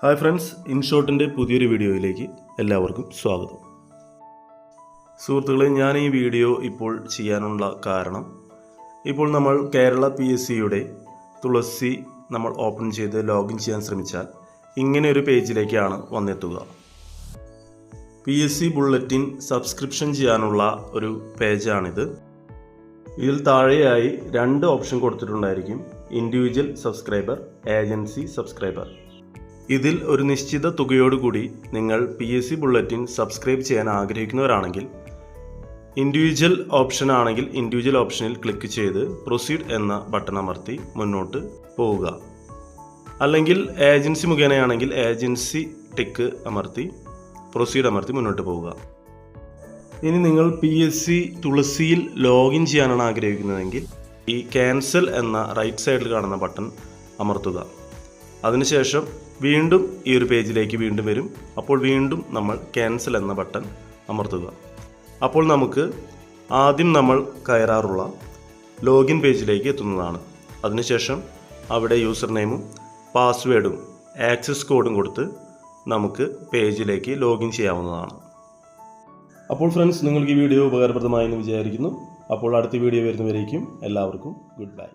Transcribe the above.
Hi friends ഇൻഷോട്ടിന്റെ പുതിയൊരു വീഡിയോയിലേക്ക് എല്ലാവർക്കും സ്വാഗതം. സുഹൃത്തുക്കളെ ഞാൻ ഈ വീഡിയോ ഇപ്പോൾ ചെയ്യാനുള്ള കാരണം ഇപ്പോൾ നമ്മൾ കേരള പി എസ് സിയുടെ തുളസി നമ്മൾ ഓപ്പൺ ചെയ്ത് ലോഗിൻ ചെയ്യാൻ ശ്രമിച്ചാൽ ഇങ്ങനെ ഒരു പേജിലേക്കാണ് വന്നെത്തുക. P S C bulletin subscription ചെയ്യാനുള്ള ഒരു പേജാണിത്. ഇതിൽ താഴെയായി രണ്ട് ഓപ്ഷൻ കൊടുത്തിട്ടുണ്ടായിരിക്കും ഇൻഡിവിജ്വൽ സബ്സ്ക്രൈബർ ഏജൻസി സബ്സ്ക്രൈബർ. ഇതിൽ ഒരു നിശ്ചിത തുകയോടുകൂടി നിങ്ങൾ P S C bulletin subscribe ചെയ്യാൻ ആഗ്രഹിക്കുന്നവരാണെങ്കിൽ ഇൻഡിവിജ്വൽ ഓപ്ഷൻ ആണെങ്കിൽ ഇൻഡിവിജ്വൽ ഓപ്ഷനിൽ ക്ലിക്ക് ചെയ്ത് പ്രൊസീഡ് എന്ന ബട്ടൺ അമർത്തി മുന്നോട്ട് പോവുക. അല്ലെങ്കിൽ ഏജൻസി മുഖേനയാണെങ്കിൽ ഏജൻസി ടിക്ക് അമർത്തി പ്രൊസീഡ് അമർത്തി മുന്നോട്ട് പോവുക. ഇനി നിങ്ങൾ പി എസ് സി തുളസിയിൽ ലോഗിൻ ചെയ്യാനാണ് ആഗ്രഹിക്കുന്നതെങ്കിൽ ഈ ക്യാൻസൽ എന്ന റൈറ്റ് സൈഡിൽ കാണുന്ന ബട്ടൺ അമർത്തുക. അതിനുശേഷം വീണ്ടും ഈ ഒരു പേജിലേക്ക് വീണ്ടും വരും. അപ്പോൾ വീണ്ടും നമ്മൾ ക്യാൻസൽ എന്ന ബട്ടൺ അമർത്തുക. അപ്പോൾ നമുക്ക് ആദ്യം നമ്മൾ കയറാറുള്ള ലോഗിൻ പേജിലേക്ക് എത്തുന്നതാണ്. അതിനുശേഷം അവിടെ യൂസർ നെയിമും പാസ്വേഡും ആക്സസ് കോഡും കൊടുത്ത് നമുക്ക് പേജിലേക്ക് ലോഗിൻ ചെയ്യാവുന്നതാണ്. അപ്പോൾ ഫ്രണ്ട്സ് നിങ്ങൾക്ക് ഈ വീഡിയോ ഉപകാരപ്രദമായെന്ന് വിചാരിക്കുന്നു. അപ്പോൾ അടുത്ത വീഡിയോ വരുന്നവരേക്കും എല്ലാവർക്കും ഗുഡ് ബൈ